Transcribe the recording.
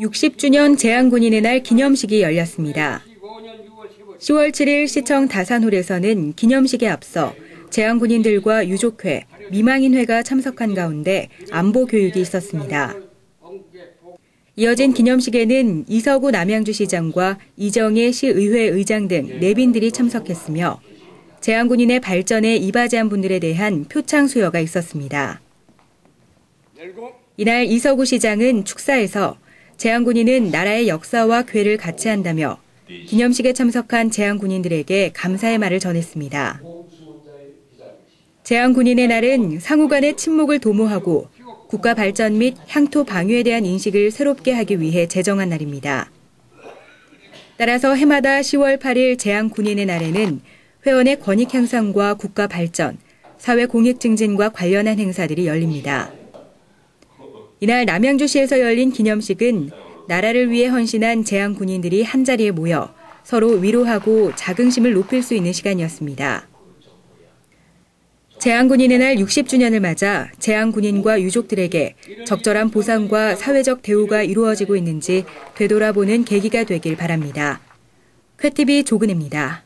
60주년 제한군인의 날 기념식이 열렸습니다. 10월 7일 시청 다산홀에서는 기념식에 앞서 제한군인들과 유족회, 미망인회가 참석한 가운데 안보 교육이 있었습니다. 이어진 기념식에는 이서구 남양주시장과 이정혜 시의회 의장 등 내빈들이 참석했으며 제한군인의 발전에 이바지한 분들에 대한 표창 수여가 있었습니다. 이날 이서구 시장은 축사에서 제한군인은 나라의 역사와 괴를 같이 한다며 기념식에 참석한 제한군인들에게 감사의 말을 전했습니다. 제한군인의 날은 상호 간의 침묵을 도모하고 국가 발전 및 향토 방위에 대한 인식을 새롭게 하기 위해 제정한 날입니다. 따라서 해마다 10월 8일 제한군인의 날에는 회원의 권익 향상과 국가 발전, 사회 공익 증진과 관련한 행사들이 열립니다. 이날 남양주시에서 열린 기념식은 나라를 위해 헌신한 재향 군인들이 한자리에 모여 서로 위로하고 자긍심을 높일 수 있는 시간이었습니다. 재향군인의 날 60주년을 맞아 재향군인과 유족들에게 적절한 보상과 사회적 대우가 이루어지고 있는지 되돌아보는 계기가 되길 바랍니다. 쾌TV 조근혜입니다.